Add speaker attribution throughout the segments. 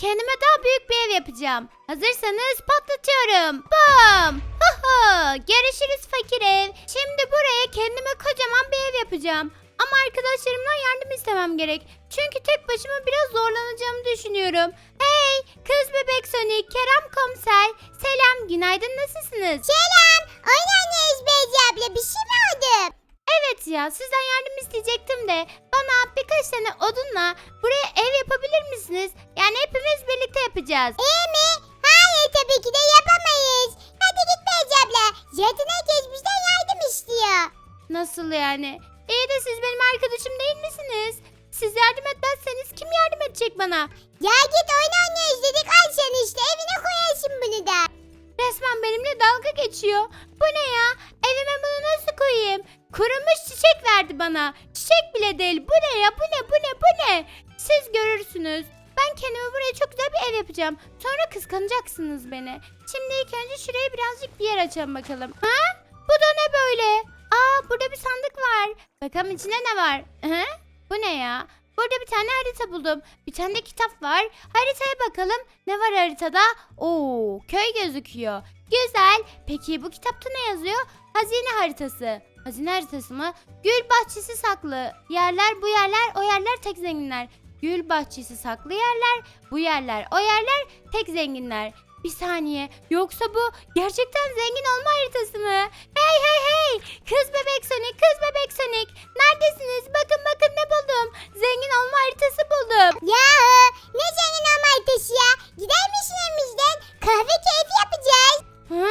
Speaker 1: kendime daha büyük bir ev yapacağım. Hazırsanız patlatıyorum. Bam! Haha! Görüşürüz fakir ev. Şimdi buraya kendime kocaman bir ev yapacağım. Ama arkadaşlarımdan yardım istemem gerek. Çünkü tek başıma biraz zorlanacağımı düşünüyorum. Hey kız bebek Sonic, Kerem komiser. Selam günaydın nasılsınız?
Speaker 2: Selam. Oyun oynayız Beyci abla. Bir şey mi oldu?
Speaker 1: Evet ya sizden yardım isteyecektim de bana birkaç tane odunla buraya ev yapabilir yapacağız.
Speaker 2: İyi mi? Hayır tabii ki de yapamayız. Hadi git Beyci abla. Herkes bizden yardım istiyor.
Speaker 1: Nasıl yani? İyi de siz benim arkadaşım değil misiniz? Siz yardım etmezseniz kim yardım edecek bana?
Speaker 2: Ya git oyun oynayız dedik. Al sen işte evine koyarsın bunu da.
Speaker 1: Resmen benimle dalga geçiyor. Bu ne ya? Evime bunu nasıl koyayım? Kurumuş çiçek verdi bana. Çiçek bile değil. Bu ne ya? Bu ne? Bu ne? Bu ne? Siz görürsünüz. Ben kendime buraya çok güzel bir ev yapacağım. Sonra kıskanacaksınız beni. Şimdi ilk önce şuraya birazcık bir yer açalım bakalım. Ha? Bu da ne böyle? Aa burada bir sandık var. Bakalım içinde ne var? Hı? Bu ne ya? Burada bir tane harita buldum. Bir tane de kitap var. Haritaya bakalım. Ne var haritada? Oo, köy gözüküyor. Güzel. Peki bu kitapta ne yazıyor? Hazine haritası. Hazine haritası mı? Gül bahçesi saklı. Yerler bu yerler, o yerler tek zenginler. Gül bahçesi saklı yerler, bu yerler, o yerler tek zenginler. Bir saniye. Yoksa bu gerçekten zengin olma haritası mı? Hey hey hey! Kız bebek Sonic, kız bebek Sonic. Neredesiniz? Bakın bakın ne buldum. Zengin olma haritası buldum.
Speaker 2: Ya ne senin amartası ya? Gider misin evimizden? Kahve keyfi yapacağız.
Speaker 1: Hı,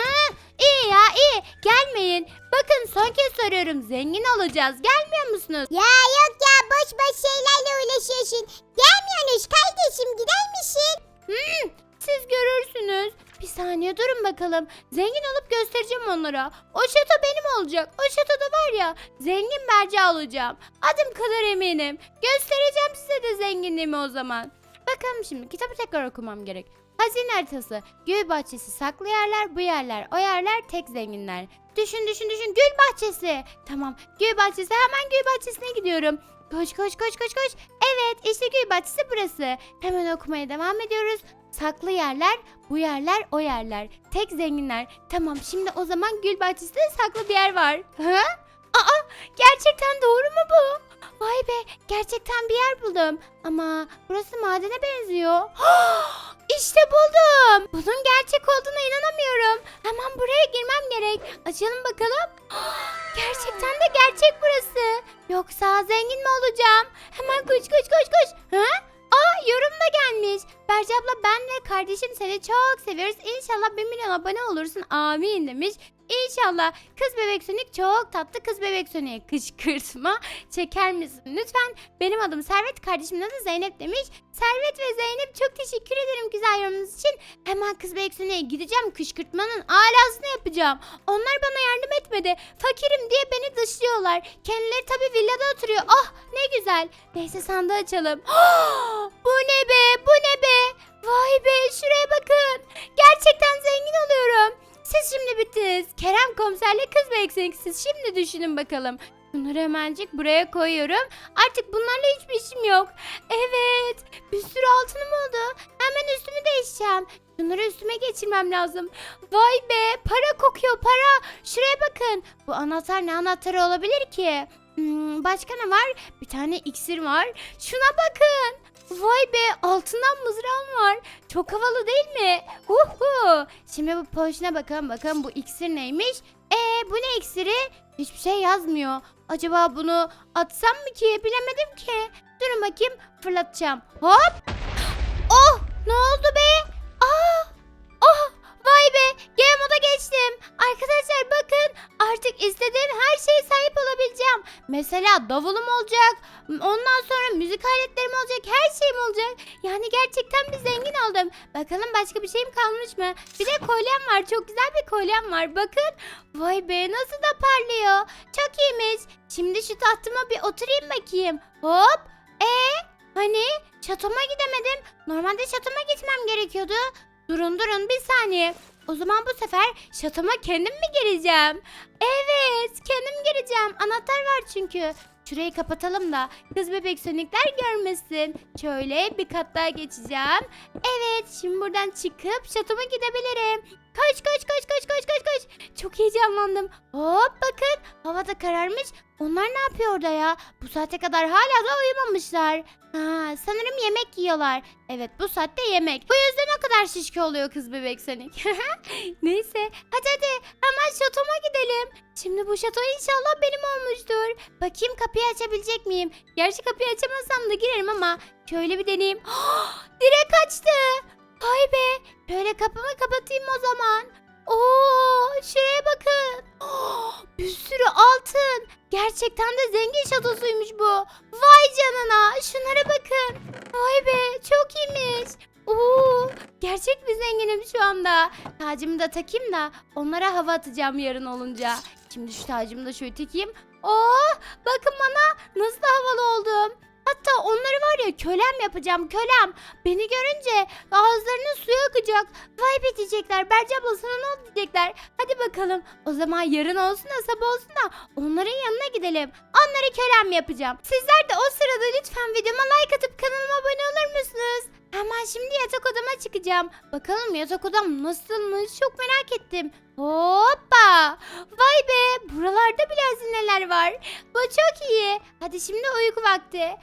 Speaker 1: iyi ya iyi. Gelmeyin. Bakın son kez soruyorum. Zengin olacağız. Gelmiyor musunuz?
Speaker 2: Ya yok ya boş boş şeylerle uğraşıyorsun. Gelmiyorsunuz kardeşim gider misin?
Speaker 1: Hmm, siz görürsünüz. Bir saniye durun bakalım. Zengin olup göstereceğim onlara. O şato benim olacak. O şatoda var ya zengin merca olacağım. Adım kadar eminim. Göstereceğim size de zenginliğimi o zaman. Bakalım şimdi kitabı tekrar okumam gerek. Hazine haritası. Gül bahçesi saklı yerler, bu yerler, o yerler tek zenginler. Düşün düşün düşün gül bahçesi. Tamam gül bahçesi hemen gül bahçesine gidiyorum. Koş koş koş koş koş. Evet işte gül bahçesi burası. Hemen okumaya devam ediyoruz. Saklı yerler, bu yerler, o yerler. Tek zenginler. Tamam şimdi o zaman gül bahçesinde saklı bir yer var. Hı? Aa gerçekten doğru mu bu? Vay be gerçekten bir yer buldum. Ama burası madene benziyor. işte buldum. Bunun gerçek olduğuna inanamıyorum. Hemen buraya girmem gerek. Açalım bakalım. gerçekten de gerçek burası. Yoksa zengin mi olacağım? Hemen koş koş koş koş. Ha? Aa yorum da gelmiş. Berce abla ben ve kardeşim seni çok seviyoruz. İnşallah 1 milyon abone olursun. Amin demiş. İnşallah kız bebek Sonic çok tatlı kız bebek Sonic'e kışkırtma çeker misin? Lütfen benim adım Servet kardeşimin adı Zeynep demiş. Servet ve Zeynep çok teşekkür ederim güzel yorumunuz için. Hemen kız bebek Sonic'e gideceğim kışkırtmanın alasını yapacağım. Onlar bana yardım etmedi. Fakirim diye beni dışlıyorlar. Kendileri tabii villada oturuyor. Ah ne güzel. Neyse sandığı açalım. bu ne be bu ne be. Vay be şuraya bakın. Gerçekten zengin oluyorum. Siz şimdi bittiniz. Kerem komiserle kız ve siz şimdi düşünün bakalım. Bunları hemencik buraya koyuyorum. Artık bunlarla hiçbir işim yok. Evet. Bir sürü altınım oldu. Hemen üstümü değişeceğim. Bunları üstüme geçirmem lazım. Vay be para kokuyor para. Şuraya bakın. Bu anahtar ne anahtarı olabilir ki? Hmm, başka ne var? Bir tane iksir var. Şuna bakın. Vay be altından mızrağım var. Çok havalı değil mi? Uhu. Şimdi bu poşuna bakalım bakalım bu iksir neymiş? Ee bu ne iksiri? Hiçbir şey yazmıyor. Acaba bunu atsam mı ki? Bilemedim ki. Durun bakayım fırlatacağım. Hop. Oh ne oldu be? Geçtim. Arkadaşlar bakın artık istediğim her şeye sahip olabileceğim. Mesela davulum olacak. Ondan sonra müzik aletlerim olacak. Her şeyim olacak. Yani gerçekten bir zengin oldum. Bakalım başka bir şeyim kalmış mı? Bir de kolyem var. Çok güzel bir kolyem var. Bakın. Vay be nasıl da parlıyor. Çok iyiymiş. Şimdi şu tahtıma bir oturayım bakayım. Hop. E hani çatoma gidemedim. Normalde çatoma gitmem gerekiyordu. Durun durun bir saniye. O zaman bu sefer şatoma kendim mi gireceğim? Evet kendim gireceğim. Anahtar var çünkü. Şurayı kapatalım da kız bebek sonikler görmesin. Şöyle bir kat daha geçeceğim. Evet şimdi buradan çıkıp şatoma gidebilirim. Koş koş koş koş koş koş koş. Çok heyecanlandım. Hop bakın havada kararmış. Onlar ne yapıyor orada ya? Bu saate kadar hala da uyumamışlar. Ha, sanırım yemek yiyorlar. Evet bu saatte yemek. Bu yüzden o kadar şişko oluyor kız bebek Sonic. Neyse hadi hadi hemen şatoma gidelim. Şimdi bu şato inşallah benim olmuştur. Bakayım kapıyı açabilecek miyim? Gerçi kapıyı açamazsam da girerim ama şöyle bir deneyeyim. Direkt açtı. Vay be. Şöyle kapımı kapatayım o zaman. Oo, şuraya bakın. bir sürü altın. Gerçekten de zengin şatosuymuş bu. Vay canına. Şunlara bakın. Vay be çok iyiymiş. Oo, gerçek bir zenginim şu anda. Tacımı da takayım da onlara hava atacağım yarın olunca. Şimdi şu tacımı da şöyle takayım. Oh bakın bana nasıl havalı oldum. Hatta onları var ya kölem yapacağım kölem. Beni görünce ağızlarının suyu akacak. Vay be diyecekler. Berce abla sana ne oldu diyecekler. Hadi bakalım. O zaman yarın olsun da sabah olsun da onların yanına gidelim. Onları kölem yapacağım. Sizler de o sırada lütfen videoma like atıp kanalıma abone olur musunuz? Hemen şimdi yatak odama çıkacağım. Bakalım yatak odam nasılmış çok merak ettim. Hoppa! Vay be! Buralarda bile hazineler var. Bu çok iyi. Hadi şimdi uyku vakti.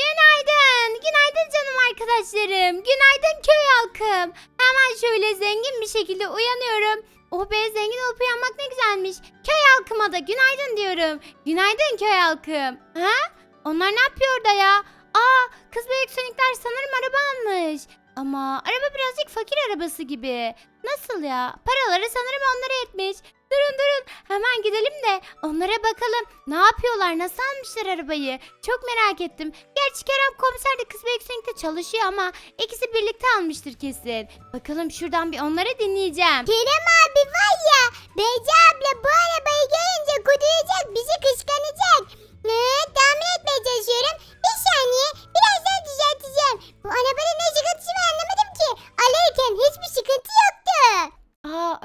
Speaker 1: Günaydın. Günaydın canım arkadaşlarım. Günaydın köy halkım. Hemen şöyle zengin bir şekilde uyanıyorum. Oh be zengin olup uyanmak ne güzelmiş. Köy halkıma da günaydın diyorum. Günaydın köy halkım. Ha? Onlar ne yapıyor da ya? Aa kız bebek sonikler sanırım araba almış. Ama araba birazcık fakir arabası gibi. Nasıl ya? Paraları sanırım onlara yetmiş. Durun durun hemen gidelim de onlara bakalım. Ne yapıyorlar? Nasıl almışlar arabayı? Çok merak ettim. Gerçi Kerem komiser de kız ve yüksekte çalışıyor ama ikisi birlikte almıştır kesin. Bakalım şuradan bir onları dinleyeceğim.
Speaker 2: Kerem abi var ya Beyci abla bu arabayı görünce kuduracak bizi kıskanacak. Ne? Tahmin etmeye çalışıyorum. Bir saniye birazdan düzelteceğim. Bu arabada ne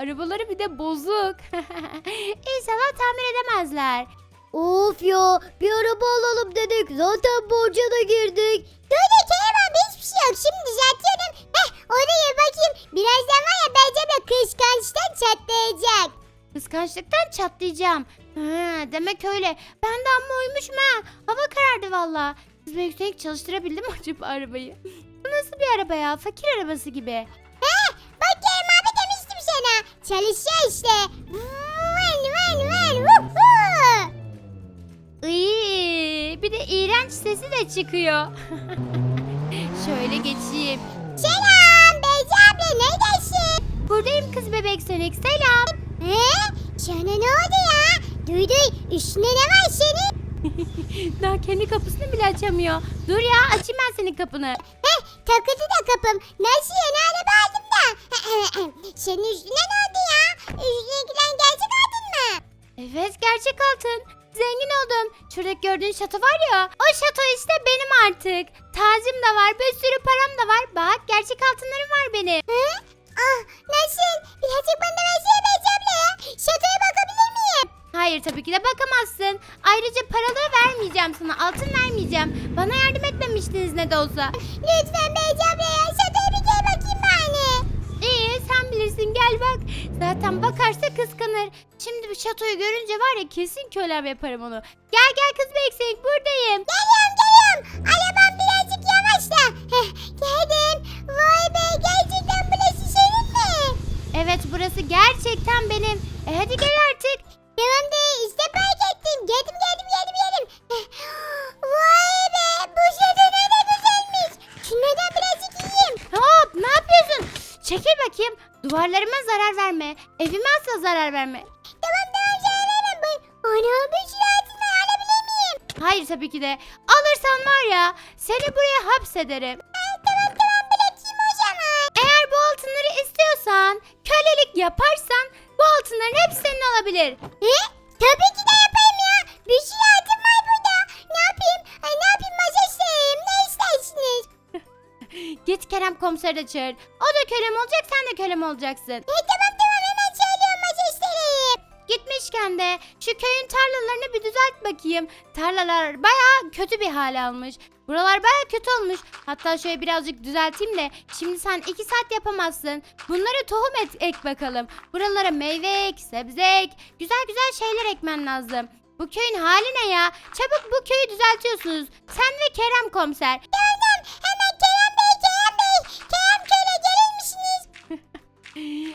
Speaker 1: arabaları bir de bozuk. İnşallah tamir edemezler.
Speaker 2: Of ya bir araba alalım dedik zaten borca da girdik. Dur da Kerem abi hiçbir şey yok şimdi düzeltiyorum. Heh oraya bakayım birazdan var ya bence de kıskançtan çatlayacak.
Speaker 1: Kıskançlıktan çatlayacağım. Ha, demek öyle. Ben de amma uyumuşum ha. Hava karardı valla. Ve yüksek çalıştırabildim acaba arabayı? Bu nasıl bir araba ya? Fakir arabası gibi.
Speaker 2: Çalışıyor işte. Vın vın vın vuhu.
Speaker 1: Iy, bir de iğrenç sesi de çıkıyor. Şöyle geçeyim.
Speaker 2: Selam Beyci abla neredesin?
Speaker 1: Buradayım kız bebek sönük. Selam.
Speaker 2: He? Sana ne oldu ya? Duy duy üstüne ne var senin?
Speaker 1: Daha kendi kapısını bile açamıyor. Dur ya açayım ben senin kapını.
Speaker 2: Heh takıldı da kapım. Nasıl yeni araba aldım da. senin üstüne ne oldu
Speaker 1: Evet gerçek altın. Zengin oldum. Şuradaki gördüğün şato var ya. O şato işte benim artık. Tacım da var. Bir sürü param da var. Bak gerçek altınlarım var benim.
Speaker 2: He? Ah nasıl? Birazcık bana da versene ya. Şatoya bakabilir miyim?
Speaker 1: Hayır tabii ki de bakamazsın. Ayrıca paraları vermeyeceğim sana. Altın vermeyeceğim. Bana yardım etmemiştiniz ne de olsa.
Speaker 2: Lütfen ya. Şatoya bir kere bakayım bari.
Speaker 1: İyi sen bilirsin gel. Zaten bakarsa kıskanır. Şimdi bu şatoyu görünce var ya kesin kölem yaparım onu. Gel gel kız beksek buradayım.
Speaker 2: Geliyorum geliyorum. Arabam birazcık yavaş da. Heh, geldim. Vay be gerçekten burası senin mi?
Speaker 1: Evet burası gerçekten benim. E hadi gel artık.
Speaker 2: Tamam de işte park ettim. Geldim geldim geldim geldim. Heh, Vay be bu şato ne de güzelmiş. Şunlardan birazcık yiyeyim.
Speaker 1: Hop ne yapıyorsun? Çekil bakayım. Duvarlarıma zarar verme. Evime asla zarar verme.
Speaker 2: Tamam tamam söyleme bu. Ana bir sürü altını alabilir miyim?
Speaker 1: Hayır tabii ki de. Alırsan var ya seni buraya hapsederim.
Speaker 2: Ay, tamam tamam bırakayım o zaman.
Speaker 1: Eğer bu altınları istiyorsan, kölelik yaparsan bu altınların hepsi senin olabilir.
Speaker 2: He? Tabii ki de yapayım ya. Bir sürü
Speaker 1: Git Kerem komiseri de çağır. O da kölem olacak, sen de kölem olacaksın.
Speaker 2: E, tamam tamam hemen söylüyorum majesterim.
Speaker 1: Gitmiş gelmişken de şu köyün tarlalarını bir düzelt bakayım. Tarlalar baya kötü bir hal almış. Buralar baya kötü olmuş. Hatta şöyle birazcık düzelteyim de şimdi sen iki saat yapamazsın. Bunları tohum et, ek bakalım. Buralara meyve ek, sebze ek, güzel güzel şeyler ekmen lazım. Bu köyün hali ne ya? Çabuk bu köyü düzeltiyorsunuz. Sen ve Kerem komiser.
Speaker 2: Gördüm. Hemen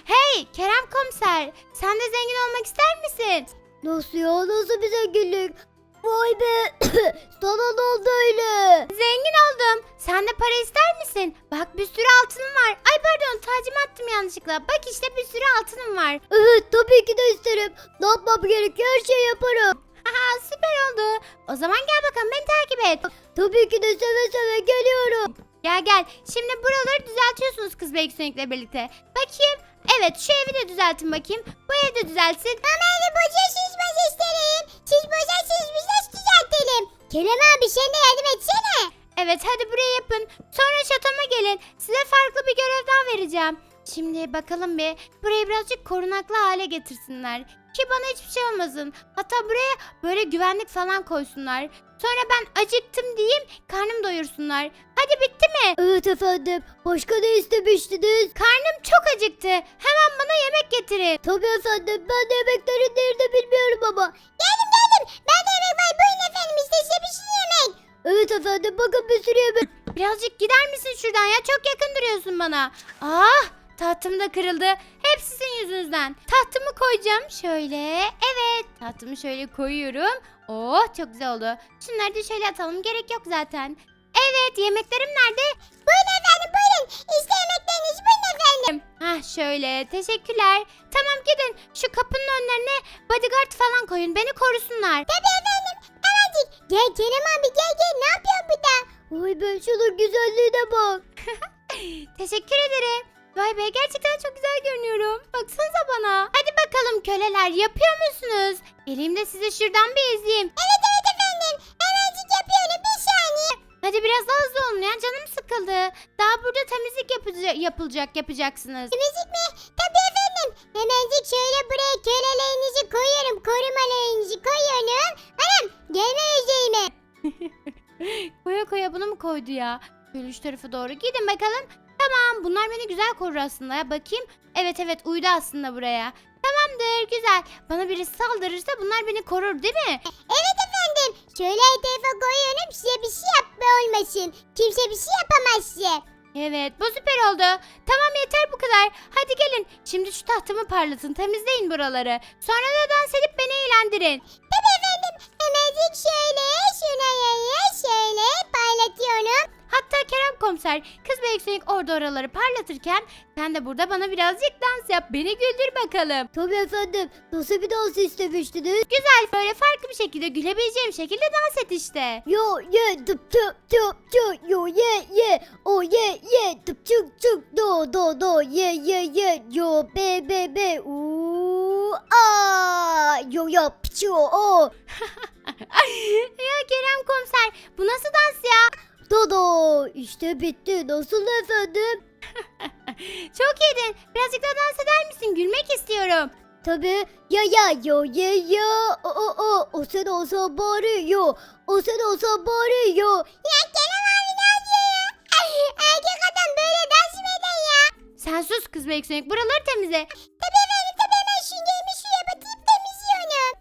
Speaker 1: Hey Kerem komiser. Sen de zengin olmak ister misin?
Speaker 2: Nasıl ya? Nasıl bir zenginlik? Vay be. Sana ne oldu öyle?
Speaker 1: Zengin oldum. Sen de para ister misin? Bak bir sürü altınım var. Ay pardon tacımı attım yanlışlıkla. Bak işte bir sürü altınım var.
Speaker 2: Evet tabii ki de isterim. Ne yapmam gerek her şeyi yaparım.
Speaker 1: Haha süper oldu. O zaman gel bakalım beni takip et.
Speaker 2: Tabii ki de seve seve geliyorum.
Speaker 1: Gel gel. Şimdi buraları düzeltiyorsunuz kız ve yükselikle birlikte. Bakayım. Evet şu evi de düzeltin bakayım. Bu evi de düzeltsin.
Speaker 2: Ama evi boşa şişmez isterim. Siz boşa şişmiş nasıl düzeltelim? Kerem abi sen de yardım etsene.
Speaker 1: Evet hadi buraya yapın. Sonra şatoma gelin. Size farklı bir görev daha vereceğim. Şimdi bakalım bir burayı birazcık korunaklı hale getirsinler. Ki bana hiçbir şey olmasın. Hatta buraya böyle güvenlik falan koysunlar. Sonra ben acıktım diyeyim karnım doyursunlar. Hadi bitti mi?
Speaker 2: Evet efendim. Başka ne istemiştiniz?
Speaker 1: Karnım çok acıktı. Hemen bana yemek getirin.
Speaker 2: Tabii efendim. Ben de yemeklerin yerini bilmiyorum ama. Geldim geldim. Ben de yemek var. Buyurun efendim. İşte size bir şey yemek. Evet efendim. Bakın bir sürü yemek.
Speaker 1: Birazcık gider misin şuradan ya? Çok yakın duruyorsun bana. Ah! Tahtım da kırıldı. Hep sizin yüzünüzden. Tahtımı koyacağım. Şöyle. Evet. Tahtımı şöyle koyuyorum. Oh çok güzel oldu. Şunları da şöyle atalım. Gerek yok zaten. Evet yemeklerim nerede?
Speaker 2: Buyurun efendim buyurun. İşte yemekleriniz buyurun efendim.
Speaker 1: Hah şöyle. Teşekkürler. Tamam gidin. Şu kapının önlerine bodyguard falan koyun. Beni korusunlar.
Speaker 2: Tabii efendim. Hemencik. Gel Kerem abi gel gel. Ne yapıyorsun burada? Vay be şunun güzelliğine bak.
Speaker 1: Teşekkür ederim. Vay be gerçekten çok güzel görünüyorum. Baksanıza bana. Hadi bakalım köleler yapıyor musunuz? Geleyim de size şuradan bir izleyeyim.
Speaker 2: Evet evet efendim. Hemencik yapıyorum bir saniye.
Speaker 1: Hadi biraz daha hızlı olun ya canım sıkıldı. Daha burada temizlik yapıca- yapılacak yapacaksınız.
Speaker 2: Temizlik mi? Tabii efendim. Hemencik şöyle buraya kölelerinizi koyuyorum. Korumalarınızı koyuyorum. Anam gelme üzerime.
Speaker 1: Koya koya bunu mu koydu ya? Şöyle şu tarafa doğru gidin bakalım. Tamam bunlar beni güzel korur aslında ya bakayım. Evet evet uydu aslında buraya. Tamamdır güzel. Bana birisi saldırırsa bunlar beni korur değil mi?
Speaker 2: Evet efendim. Şöyle etrafa koyuyorum size bir şey yapma olmasın. Kimse bir şey yapamaz size.
Speaker 1: Evet bu süper oldu. Tamam yeter bu kadar. Hadi gelin. Şimdi şu tahtımı parlatın. Temizleyin buraları. Sonra da dans edip beni eğlendirin.
Speaker 2: Tabii efendim. Hemencik şöyle şuna yayı şöyle paylatıyorum.
Speaker 1: Hatta Kerem komiser kız ve yükselik orada oraları parlatırken sen de burada bana birazcık dans yap. Beni güldür bakalım.
Speaker 2: Tabii efendim. Nasıl bir dans istemiştiniz?
Speaker 1: Güzel böyle farklı bir şekilde gülebileceğim şekilde dans et işte.
Speaker 2: Yo ye dıp tıp tıp tıp yo ye ye o ye ye tıp çık çık do do do ye ye ye yo be be be uuu aa yo yo piço o
Speaker 1: ya Kerem komiser bu nasıl dans ya?
Speaker 2: Dodo işte bitti nasıl efendim?
Speaker 1: Çok iyiydin. Birazcık daha dans eder misin? Gülmek istiyorum.
Speaker 2: Tabi ya ya yo ye ya o o o o sen olsa bari yo o sen olsa bari yo Ya Kerem abi ne yapıyor ya? Erkek adam böyle dans mı eder ya?
Speaker 1: Sen sus kız ve yükselik buraları temizle.
Speaker 2: Tabi efendim tabi hemen şungerimi suya batırıp temizliyorum.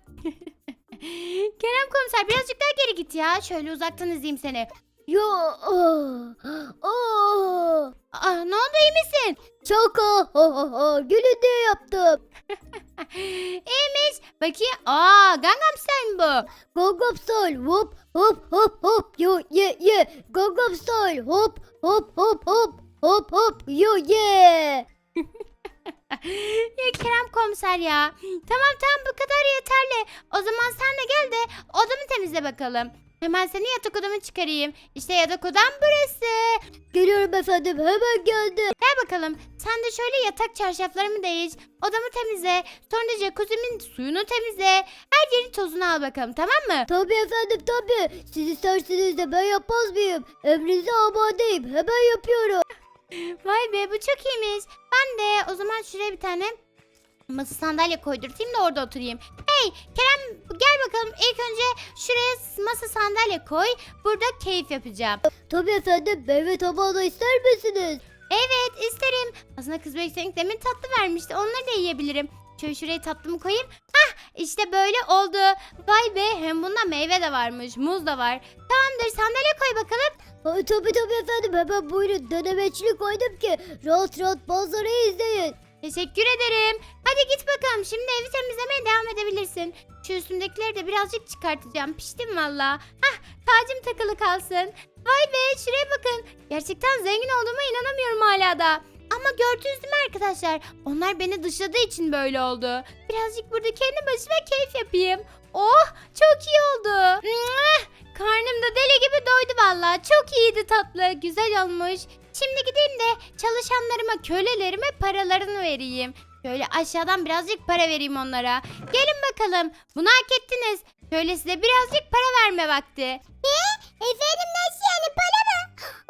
Speaker 1: Kerem komiser birazcık daha geri git ya. Şöyle uzaktan izleyeyim seni.
Speaker 2: Yo oh, oh.
Speaker 1: Aa, ne oldu iyi misin?
Speaker 2: Şaka ha ha ha gülün diye yaptım.
Speaker 1: İyiymiş. Bakayım. Aa Gangnam Style bu.
Speaker 2: Gangnam Style hop hop hop hop yo ye ye Gangnam Style hop hop hop hop hop hop yo ye.
Speaker 1: ya Kerem komiser ya. Tamam tamam bu kadar yeterli. O zaman sen de gel de odamı temizle bakalım. Hemen seni yatak odama çıkarayım. İşte yatak odam burası.
Speaker 2: Geliyorum efendim hemen geldim.
Speaker 1: Gel bakalım. Sen de şöyle yatak çarşaflarımı değiş. Odamı temizle. Sonra da jacuzzimin suyunu temizle. Her yerin tozunu al bakalım tamam mı?
Speaker 2: Tabii efendim tabii. Siz isterseniz de ben yapmaz mıyım? Emrinize amadeyim hemen yapıyorum.
Speaker 1: Vay be bu çok iyiymiş. Ben de o zaman şuraya bir tane masa sandalye koydurtayım da orada oturayım. Hey Kerem gel bakalım ilk önce şuraya masa sandalye koy. Burada keyif yapacağım.
Speaker 2: Tabii efendim meyve tabağı da ister misiniz?
Speaker 1: Evet isterim. Aslında kız bebek demin tatlı vermişti. Onları da yiyebilirim. Şöyle şuraya tatlımı koyayım. Hah işte böyle oldu. Vay be hem bunda meyve de varmış. Muz da var. Tamamdır sandalye koy bakalım.
Speaker 2: Ay, tabii tabii efendim hemen buyurun denemeçli koydum ki rahat rahat manzarayı izleyin.
Speaker 1: Teşekkür ederim. Hadi git bakalım. Şimdi evi temizlemeye devam edebilirsin. Şu üstümdekileri de birazcık çıkartacağım. Piştim valla. Hah tacım takılı kalsın. Vay be şuraya bakın. Gerçekten zengin olduğuma inanamıyorum hala da. Ama gördünüz mü arkadaşlar? Onlar beni dışladığı için böyle oldu. Birazcık burada kendi başıma keyif yapayım. Oh çok iyi oldu. Karnım da deli gibi doydu valla. Çok iyiydi tatlı. Güzel olmuş. Şimdi gideyim de çalışanlarıma, kölelerime paralarını vereyim. Şöyle aşağıdan birazcık para vereyim onlara. Gelin bakalım. Bunu hak ettiniz. Şöyle size birazcık para verme vakti.
Speaker 2: Ne? Efendim nasıl yani para mı?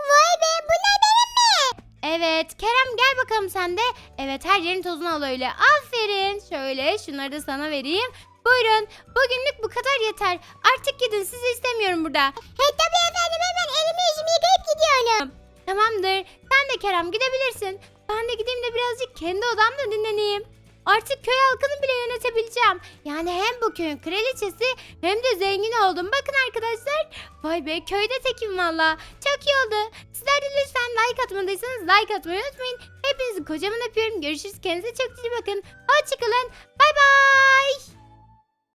Speaker 2: Vay be bunlar benim mi?
Speaker 1: Evet Kerem gel bakalım sen de. Evet her yerin tozunu al öyle. Aferin. Şöyle şunları da sana vereyim. Buyurun. Bugünlük bu kadar yeter. Artık gidin sizi istemiyorum burada.
Speaker 2: He tabii efendim hemen elimi yüzümü yıkayıp gidiyorum.
Speaker 1: Tamamdır. Sen de Kerem gidebilirsin. Ben de gideyim de birazcık kendi odamda dinleneyim. Artık köy halkını bile yönetebileceğim. Yani hem bu köyün kraliçesi hem de zengin oldum. Bakın arkadaşlar. Vay be köyde tekim valla. Çok iyi oldu. Sizler de lütfen like atmadıysanız like atmayı unutmayın. Hepinizi kocaman öpüyorum. Görüşürüz. Kendinize çok iyi bakın. Hoşçakalın. Bay bay.